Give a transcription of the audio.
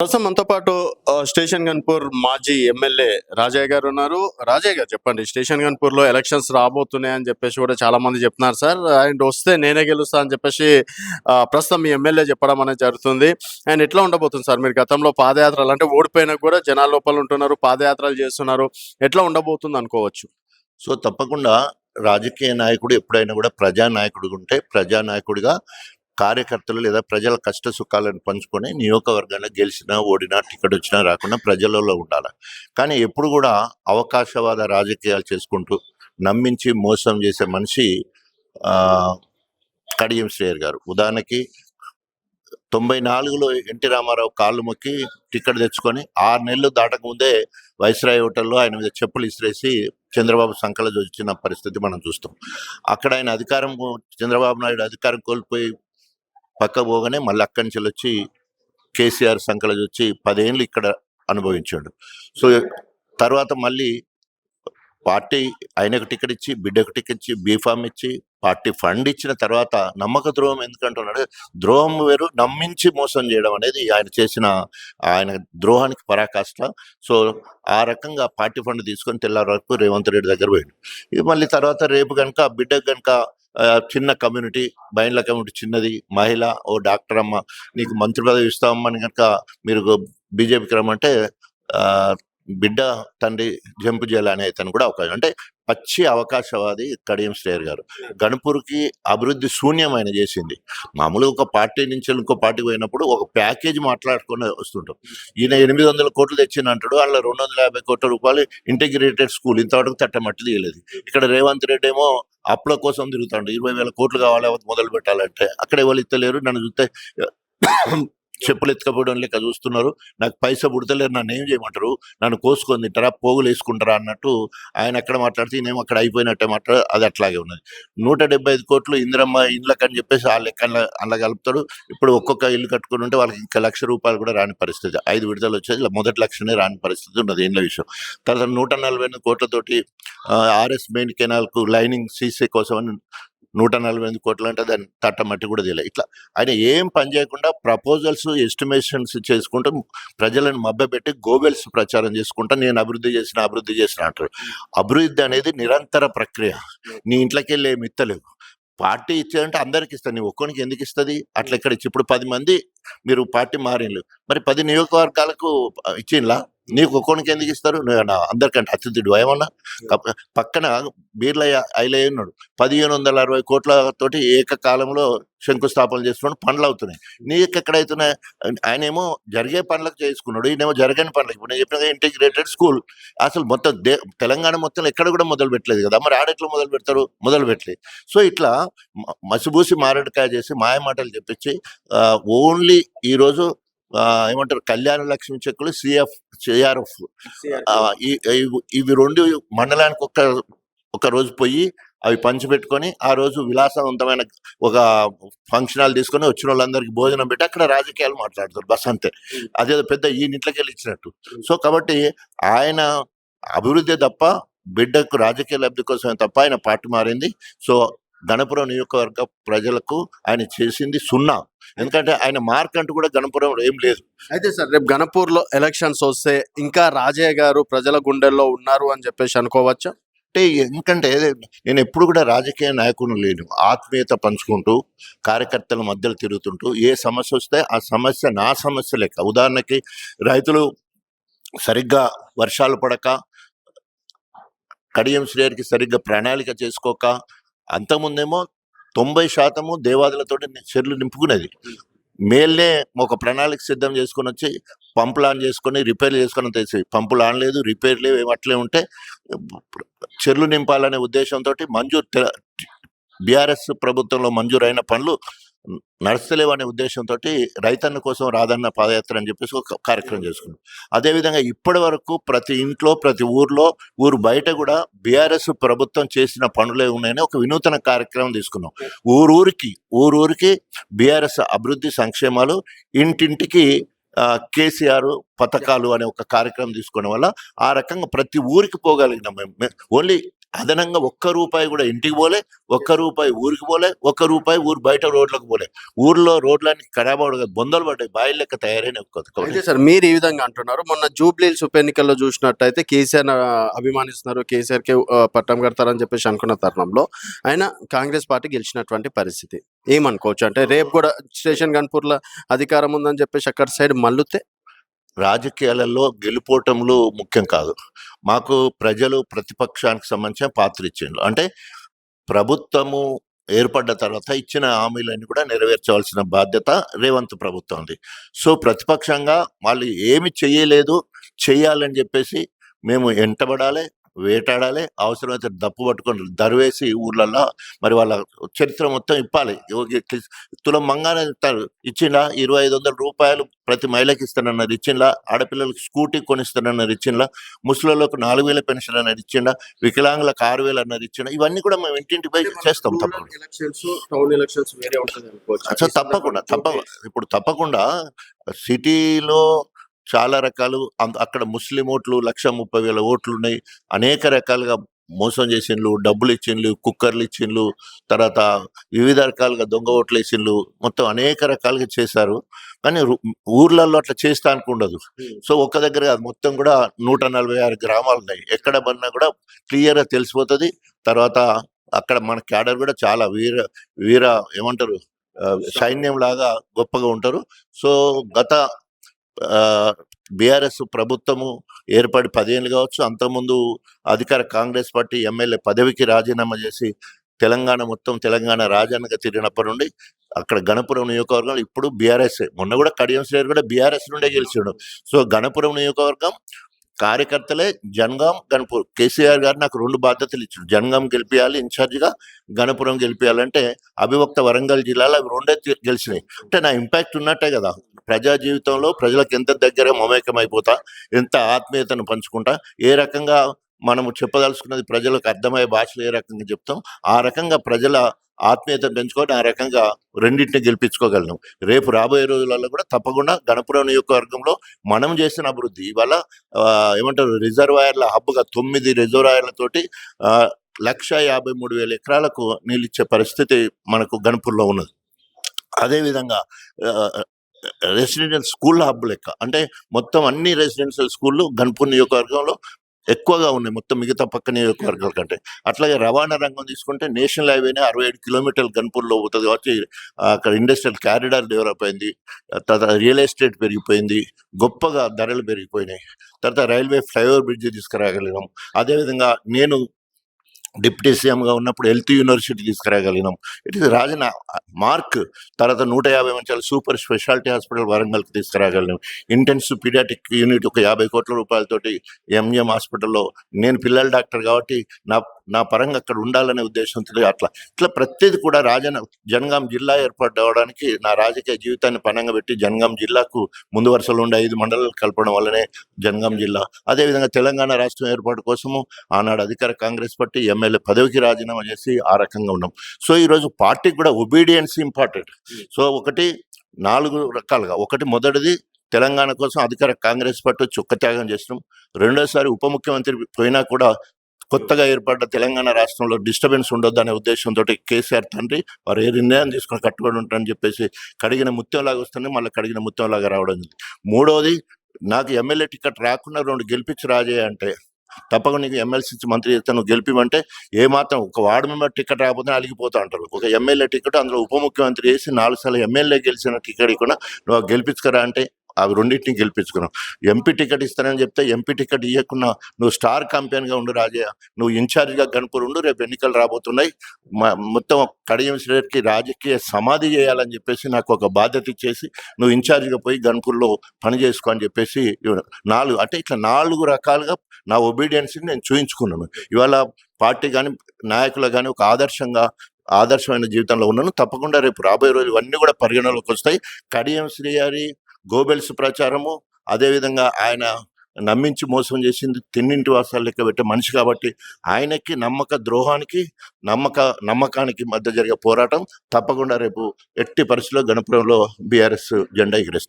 ప్రస్తుతం మనతో పాటు స్టేషన్ గన్పూర్ మాజీ ఎమ్మెల్యే రాజయ్య గారు ఉన్నారు. రాజయ్య గారు చెప్పండి స్టేషన్ గన్పూర్లో ఎలక్షన్స్ రాబోతున్నాయి అని చెప్పేసి కూడా చాలా మంది చెప్తున్నారు. సార్ అండ్ వస్తే నేనే గెలుస్తా అని చెప్పేసి ప్రస్తుతం మీ ఎమ్మెల్యే చెప్పడం అనేది జరుగుతుంది. అండ్ ఎట్లా ఉండబోతుంది సార్ మీరు గతంలో పాదయాత్రలు? అంటే ఓడిపోయినా కూడా జనాల లోపల ఉంటున్నారు పాదయాత్రలు చేస్తున్నారు. ఎట్లా ఉండబోతుంది అనుకోవచ్చు? సో తప్పకుండా రాజకీయ నాయకుడు ఎప్పుడైనా కూడా ప్రజానాయకుడు ఉంటే ప్రజానాయకుడిగా కార్యకర్తలు లేదా ప్రజల కష్ట సుఖాలను పంచుకొని నియోజకవర్గాన్ని గెలిచినా ఓడినా టికెట్ వచ్చినా రాకుండా ప్రజలలో ఉండాలి. కానీ ఎప్పుడు కూడా అవకాశవాద రాజకీయాలు చేసుకుంటూ నమ్మించి మోసం చేసే మనిషి కడియం శ్రేయర్ గారు. ఉదాహరణకి తొంభై నాలుగులో ఎన్టీ రామారావు కాళ్ళు మొక్కి టికెట్ తెచ్చుకొని ఆరు నెలలు దాటకముందే వైస్రాయ్ హోటల్లో ఆయన మీద చెప్పులు ఇసిరేసి చంద్రబాబు సంకల వచ్చిన పరిస్థితి మనం చూస్తాం. అక్కడ ఆయన అధికారం చంద్రబాబు నాయుడు అధికారం కోల్పోయి పక్క పోగానే మళ్ళీ అక్కడి నుంచి వచ్చి కేసీఆర్ సంకల వచ్చి పదేళ్ళు ఇక్కడ అనుభవించాడు. సో తర్వాత మళ్ళీ పార్టీ ఆయనకు టికెట్ ఇచ్చి బిడ్డకు టికెట్ ఇచ్చి బీఫామ్ ఇచ్చి పార్టీ ఫండ్ ఇచ్చిన తర్వాత నమ్మక ద్రోహం ఎందుకంటున్నాడు? ద్రోహం వేరు నమ్మించి మోసం చేయడం అనేది ఆయన చేసిన ఆయన ద్రోహానికి పరాకాష్ట. సో ఆ రకంగా పార్టీ ఫండ్ తీసుకొని తెల్లారి వరకు రేవంత్ రెడ్డి దగ్గర పోయాడు. ఇది మళ్ళీ తర్వాత రేపు కనుక బిడ్డకు కనుక చిన్న కమ్యూనిటీ బైండ్ల కమ్యూనిటీ చిన్నది మహిళ ఓ డాక్టర్ అమ్మ నీకు మంత్రి పదవి ఇస్తామని కనుక మీరు బీజేపీకి రమ్మంటే ఆ, బిడ్డ తండ్రి జంపు చేయాలనే అతను కూడా అవకాశం. అంటే పచ్చి అవకాశవాది కడియం శ్రేయర్ గారు. గణపూర్కి అభివృద్ధి శూన్యం ఆయన చేసింది. మామూలుగా ఒక పార్టీ నుంచి ఇంకో పార్టీకి పోయినప్పుడు ఒక ప్యాకేజ్ మాట్లాడుకొని వస్తుంటాం. ఈయన ఎనిమిది వందల కోట్లు తెచ్చిన అంటాడు అలా రెండు వందల యాభై కోట్ల రూపాయలు ఇంటిగ్రేటెడ్ స్కూల్ ఇంతవరకు తట్టమట్టి తీయలేదు. ఇక్కడ రేవంత్ రెడ్డి ఏమో అప్పుల కోసం తిరుగుతాడు. ఇరవై వేల కోట్లు కావాలి మొదలు పెట్టాలంటే. అక్కడ ఎవరు ఇస్తలేరు? నన్ను చూస్తే చెప్పులు ఎత్తుకపోవడం లేక చూస్తున్నారు. నాకు పైసా పుడతలేరు నన్ను ఏం చేయమంటారు? నన్ను కోసుకొని తింటారా? పోగులు వేసుకుంటారా? అన్నట్టు ఆయన అక్కడ మాట్లాడితే నేను అక్కడ అయిపోయినట్టే మాట్లాడు అది అట్లాగే ఉన్నది. నూట డెబ్బై ఐదు కోట్లు ఇందిరమ్మ ఇండ్లకు అని చెప్పేసి ఆ లెక్క అలా కలుపుతాడు. ఇప్పుడు ఒక్కొక్క ఇల్లు కట్టుకుని ఉంటే వాళ్ళకి ఇంకా లక్ష రూపాయలు కూడా రాని పరిస్థితి. ఐదు విడుదల వచ్చేది మొదటి లక్షనే రాని పరిస్థితి ఉన్నది ఇండ్ల విషయం. తర్వాత నూట నలభై ఎనిమిది కోట్లతోటి ఆర్ఎస్ మెయిన్ కెనాల్కు లైనింగ్ సీసీ కోసం అని నూట నలభై ఎనిమిది కోట్లు అంటే దాన్ని తట్టమట్టి కూడా తెలియదు ఇట్లా ఆయన ఏం పని చేయకుండా ప్రపోజల్స్ ఎస్టిమేషన్స్ చేసుకుంటూ ప్రజలను మభ్యపెట్టి గోబెల్స్ ప్రచారం చేసుకుంటా నేను అభివృద్ధి చేసిన అభివృద్ధి చేసిన అంటారు. అభివృద్ధి అనేది నిరంతర ప్రక్రియ. నీ ఇంట్లోకి వెళ్ళి ఏమి ఇత్తలేవు పార్టీ ఇచ్చేదంటే అందరికి ఇస్తుంది నీ ఒక్కరికి ఎందుకు ఇస్తుంది? అట్లా ఇక్కడ ఇచ్చి ఇప్పుడు పది మంది మీరు పార్టీ మారిన్లు మరి పది నియోజకవర్గాలకు ఇచ్చిండ్లా? నీకు ఒక్కొనికి ఎందుకు ఇస్తారు? నువ్వు ఏమన్నా అందరికంటే అతిథుడు ఏమన్నా? పక్కన బీర్లయ్య ఐలయ్య ఉన్నాడు. పదిహేను వందల అరవై కోట్ల తోటి ఏకకాలంలో శంకుస్థాపన చేస్తున్నాడు పనులు అవుతున్నాయి. నీకు ఎక్కడైతున్నాయి? ఆయన ఏమో జరిగే పనులకు చేసుకున్నాడు. ఈయనేమో జరగని పనులకు ఇప్పుడు నేను చెప్పిన ఇంటిగ్రేటెడ్ స్కూల్. అసలు మొత్తం దే తెలంగాణ మొత్తం ఎక్కడ కూడా మొదలు పెట్టలేదు కదా. మరి ఆడెట్లా మొదలు పెడతారు? మొదలు పెట్టలేదు. సో ఇట్లా మసిబూసి మారేడుకాయ చేసి మాయ మాటలు చెప్పించి ఓన్లీ ఈరోజు ఏమంటారు? కళ్యాణ లక్ష్మి చెక్కులు సిఎఫ్ సిఆర్ఎఫ్ ఇవి రెండు మండలానికి ఒక ఒక రోజు పోయి అవి పంచిపెట్టుకొని ఆ రోజు విలాసవంతమైన ఒక ఫంక్షన్ హాల్ తీసుకొని వచ్చిన వాళ్ళందరికీ భోజనం పెట్టి అక్కడ రాజకీయాలు మాట్లాడతారు బస్ అంతే. అదే పెద్ద ఈ ఇంట్లోకి వెళ్ళి ఇచ్చినట్టు. సో కాబట్టి ఆయన అభివృద్ధి తప్ప బిడ్డకు రాజకీయ లబ్ధి కోసమే తప్ప ఆయన పార్టీ మారింది. సో గణపురం నియోజకవర్గ ప్రజలకు ఆయన చేసింది సున్నా. ఎందుకంటే ఆయన మార్క్ అంటూ కూడా గణపురం ఏం లేదు. అయితే సార్ రేపు గణపూర్లో ఎలక్షన్స్ వస్తే ఇంకా రాజయ్య గారు ప్రజల గుండెల్లో ఉన్నారు అని చెప్పేసి అనుకోవచ్చా? అంటే ఎందుకంటే నేను ఎప్పుడు కూడా రాజకీయ నాయకుని లేను. ఆత్మీయత పంచుకుంటూ కార్యకర్తల మధ్యలో తిరుగుతుంటూ ఏ సమస్య వస్తే ఆ సమస్య నా సమస్య లెక్క. ఉదాహరణకి రైతులు సరిగ్గా వర్షాలు పడక కడియం శ్రేయర్కి సరిగ్గా ప్రణాళిక చేసుకోక అంతకుముందేమో తొంభై శాతము దేవాదులతోటి చెర్లు నింపుకునేది. మేల్నే ఒక ప్రణాళిక సిద్ధం చేసుకొని వచ్చి పంపులు ఆన్ చేసుకొని రిపేర్ చేసుకొని తెచ్చి పంపులు ఆన్ లేదు రిపేర్ లేవు ఏం అట్లే ఉంటే చెర్లు నింపాలనే ఉద్దేశంతో మంజూరు బీఆర్ఎస్ ప్రభుత్వంలో మంజూరైన పనులు నడుస్తలేవు అనే ఉద్దేశంతో రైతన్న కోసం రాదన్న పాదయాత్ర అని చెప్పేసి ఒక కార్యక్రమం చేసుకున్నాం. అదేవిధంగా ఇప్పటి వరకు ప్రతి ఇంట్లో ప్రతి ఊర్లో ఊరు బయట కూడా బీఆర్ఎస్ ప్రభుత్వం చేసిన పనులే ఉన్నాయని ఒక వినూతన కార్యక్రమం తీసుకున్నాం. ఊరూరికి ఊరూరికి బీఆర్ఎస్ అభివృద్ధి సంక్షేమాలు ఇంటింటికి కేసీఆర్ పథకాలు అనే ఒక కార్యక్రమం తీసుకోవడం వల్ల ఆ రకంగా ప్రతి ఊరికి పోగలిగినాం మేము. ఓన్లీ అదనంగా ఒక్క రూపాయి కూడా ఇంటికి పోలే ఒక్క రూపాయి ఊరికి పోలే ఒక్క రూపాయి ఊరు బయట రోడ్లకు పోలే. ఊర్లో రోడ్లన్నీ ఖరాబ్ బొందలు పడ్డాయి బాయిల లెక్క తయారైన సార్ మీరు ఈ విధంగా అంటున్నారు మొన్న జూబ్లీల్స్ ఉప ఎన్నికల్లో చూసినట్టయితే కేసీఆర్ అభిమానిస్తున్నారు కేసీఆర్కి పట్టం కడతారని చెప్పేసి అనుకున్న తరుణంలో ఆయన కాంగ్రెస్ పార్టీ గెలిచినటువంటి పరిస్థితి. ఏమనుకోవచ్చు? అంటే రేపు కూడా స్టేషన్ గన్పూర్లో అధికారం ఉందని చెప్పేసి అక్కడ సైడ్ మల్లుతే రాజకీయాలలో గెలుపోవటంలో ముఖ్యం కాదు. మాకు ప్రజలు ప్రతిపక్షానికి సంబంధించిన పాత్ర ఇచ్చిండ్రు. అంటే ప్రభుత్వము ఏర్పడ్డ తర్వాత ఇచ్చిన హామీలన్నీ కూడా నెరవేర్చవలసిన బాధ్యత రేవంత్ ప్రభుత్వం ఉంది సో ప్రతిపక్షంగా వాళ్ళు ఏమి చేయలేదు చేయాలని చెప్పేసి మేము ఎంటబడాలి. వేటాడాలి అవసరమైతే దప్పు పట్టుకొని దరివేసి ఊర్లలో మరి వాళ్ళ చరిత్ర మొత్తం ఇప్పాలి. తులం మంగానే ఇస్తారు. ఇచ్చిండా ఇరవై ఐదు వందల రూపాయలు ప్రతి మహిళకి ఇస్తానన్నారు. ఇచ్చిండా ఆడపిల్లలకు స్కూటీ కొనిస్తానన్నారు. ఇచ్చిండా ముసలిలకు నాలుగు వేల పెన్షన్ అన్నారు. ఇచ్చిండా వికలాంగులకు ఆరు వేలు అన్నారు. ఇచ్చిండా ఇవన్నీ కూడా మేము ఇంటింటి పోయి చేస్తాం తప్పకుండా. తప్పకుండా తప్ప ఇప్పుడు తప్పకుండా సిటీలో చాలా రకాలు. అక్కడ ముస్లిం ఓట్లు లక్ష ముప్పై వేల ఓట్లు ఉన్నాయి అనేక రకాలుగా మోసం చేసిండ్లు డబ్బులు ఇచ్చిండ్లు కుక్కర్లు ఇచ్చిండ్లు తర్వాత వివిధ రకాలుగా దొంగ ఓట్లు వేసిండ్లు మొత్తం అనేక రకాలుగా చేశారు. కానీ ఊర్లలో అట్లా చేస్తా అనుకుండదు సో ఒక్క దగ్గర కాదు మొత్తం కూడా నూట నలభై ఆరు గ్రామాలు ఉన్నాయి. ఎక్కడ పడినా కూడా క్లియర్గా తెలిసిపోతుంది. తర్వాత అక్కడ మన క్యాడర్ కూడా చాలా వీర వీర ఏమంటారు? సైన్యం లాగా గొప్పగా ఉంటారు. సో గత బీఆర్ఎస్ ప్రభుత్వము ఏర్పడి పదేళ్ళు కావచ్చు అంతకుముందు అధికార కాంగ్రెస్ పార్టీ ఎమ్మెల్యే పదవికి రాజీనామా చేసి తెలంగాణ మొత్తం తెలంగాణ రాజానిగా తిరిగినప్పటి నుండి అక్కడ గణపురం నియోజకవర్గం ఇప్పుడు బీఆర్ఎస్ మొన్న కూడా కడియం శ్రేయర్ కూడా బీఆర్ఎస్ నుండే గెలిచాడు. సో గణపురం నియోజకవర్గం కార్యకర్తలే జనగాం గణపూర్. కేసీఆర్ గారు నాకు రెండు బాధ్యతలు ఇచ్చారు. జనగాం గెలిపించాలి ఇన్ఛార్జిగా గణపురం గెలిపించాలంటే అభివక్త వరంగల్ జిల్లాలో అవి రెండే గెలిచినాయి. అంటే నా ఇంపాక్ట్ ఉన్నట్టే కదా. ప్రజా జీవితంలో ప్రజలకు ఎంత దగ్గర మమేకం అయిపోతా ఎంత ఆత్మీయతను పంచుకుంటా ఏ రకంగా మనము చెప్పదలుచుకున్నది ప్రజలకు అర్థమయ్యే భాషలో ఏ రకంగా చెప్తాం ఆ రకంగా ప్రజల ఆత్మీయతను పెంచుకొని ఆ రకంగా రెండింటిని గెలిపించుకోగలను రేపు రాబోయే రోజులలో కూడా తప్పకుండా గణపురం నియోజకవర్గంలో మనం చేసిన అభివృద్ధి ఇవాళ ఏమంటారు రిజర్వాయర్ల హబ్గా తొమ్మిది రిజర్వాయర్లతోటి లక్ష యాభై మూడు వేల ఎకరాలకు నీళ్ళు ఇచ్చే పరిస్థితి మనకు గణపూర్లో ఉన్నది. అదేవిధంగా రెసిడెన్షియల్ స్కూల్ హబ్ లెక్క అంటే మొత్తం అన్ని రెసిడెన్షియల్ స్కూళ్ళు గణపూర్ నియోజకవర్గంలో ఎక్కువగా ఉన్నాయి మొత్తం మిగతా పక్క నియోజకవర్గాల కంటే. అట్లాగే రవాణా రంగం తీసుకుంటే నేషనల్ హైవేనే అరవై ఏడు కిలోమీటర్లు గన్పూర్లో పోతుంది కాబట్టి అక్కడ ఇండస్ట్రియల్ క్యారిడార్ డెవలప్ అయింది. తర్వాత రియల్ ఎస్టేట్ పెరిగిపోయింది. గొప్పగా ధరలు పెరిగిపోయినాయి. తర్వాత రైల్వే ఫ్లైఓవర్ బ్రిడ్జ్ తీసుకురాగలిగాం. అదేవిధంగా నేను డిప్యూటీ సీఎంగా ఉన్నప్పుడు హెల్త్ యూనివర్సిటీ తీసుకురాగలిగినాం. ఇట్ ఇస్ రాజన మార్క్ తర్వాత నూట యాభై మంచాల సూపర్ స్పెషాలిటీ హాస్పిటల్ వరంగల్కి తీసుకురాగలిగినాం. ఇంటెన్సివ్ పీడియాటిక్ యూనిట్ ఒక యాభై కోట్ల రూపాయలతోటి ఎంఎం హాస్పిటల్లో నేను పిల్లల డాక్టర్ కాబట్టి నా నా పరంగా అక్కడ ఉండాలనే ఉద్దేశంతో అట్లా ఇట్లా ప్రతిది కూడా రాజన జనగాం జిల్లా ఏర్పాటు అవడానికి నా రాజకీయ జీవితాన్ని పనంగా పెట్టి జనగాం జిల్లాకు ముందు వరుసలో ఉండే ఐదు మండలాలు కలపడం వల్లనే జనగాం జిల్లా. అదేవిధంగా తెలంగాణ రాష్ట్రం ఏర్పాటు కోసము ఆనాడు అధికార కాంగ్రెస్ పార్టీ ఎమ్మెల్యే పదవికి రాజీనామా చేసి ఆ రకంగా ఉన్నాం. సో ఈరోజు పార్టీకి కూడా ఒబీడియన్స్ ఇంపార్టెంట్ సో ఒకటి నాలుగు రకాలుగా. ఒకటి మొదటిది తెలంగాణ కోసం అధికార కాంగ్రెస్ పార్టీ వచ్చి ఒక్క త్యాగం చేసినాం. రెండోసారి ఉప ముఖ్యమంత్రి పోయినా కూడా కొత్తగా ఏర్పడ్డ తెలంగాణ రాష్ట్రంలో డిస్టర్బెన్స్ ఉండొద్దు అనే ఉద్దేశంతో కేసీఆర్ తండ్రి వారు ఏ నిర్ణయం తీసుకొని కట్టుబడి ఉంటారని చెప్పేసి కడిగిన ముత్యంలాగా వస్తుంది మళ్ళీ కడిగిన ముత్యంలాగా రావడం జరిగింది. మూడోది నాకు ఎమ్మెల్యే టికెట్ రాకుండా రెండు గెలిపించి రాజే అంటే తప్పకుండా నీకు ఎమ్మెల్సీ మంత్రి తను నువ్వు గెలిపిమంటే ఏ మాత్రం ఒక వార్డు మెంబర్ టికెట్ రాకపోతే అలిగిపోతా అంటారు ఒక ఎమ్మెల్యే టికెట్ అందులో ఉప ముఖ్యమంత్రి చేసి నాలుగు సార్లు ఎమ్మెల్యే గెలిచిన టికెట్ కూడా నువ్వు గెలిపించుకరా అంటే అవి రెండింటిని గెలిపించుకున్నావు. ఎంపీ టికెట్ ఇస్తానని చెప్తే ఎంపీ టికెట్ ఇవ్వకుండా నువ్వు స్టార్ కంపెనీగా ఉండు రాజయ్య. నువ్వు ఇన్ఛార్జ్గా గణపూర్ ఉండు రేపు ఎన్నికలు రాబోతున్నాయి. మొత్తం కడియం శ్రేయర్కి రాజకీయ సమాధి చేయాలని చెప్పేసి నాకు ఒక బాధ్యత ఇచ్చేసి నువ్వు ఇన్ఛార్జ్గా పోయి గణపూర్లో పని చేసుకో అని చెప్పేసి నాలుగు అంటే ఇట్లా నాలుగు రకాలుగా నా ఒబీడియన్స్ని నేను చూయించుకున్నాను. ఇవాళ పార్టీ కానీ నాయకులు కానీ ఒక ఆదర్శంగా ఆదర్శమైన జీవితంలో ఉన్నాను. తప్పకుండా రేపు రాబోయే రోజు ఇవన్నీ కూడా పరిగణలోకి వస్తాయి. కడియం శ్రీ గారి గోబెల్స్ ప్రచారము అదేవిధంగా ఆయన నమ్మించి మోసం చేసింది తిన్నింటి వాసాలు లెక్క పెట్టే మనిషి కాబట్టి ఆయనకి నమ్మక ద్రోహానికి నమ్మక నమ్మకానికి మధ్య జరిగే పోరాటం తప్పకుండా రేపు ఎట్టి పరిస్థితుల్లో గణపురంలో బీఆర్ఎస్ జెండా ఎగిరేస్తాం.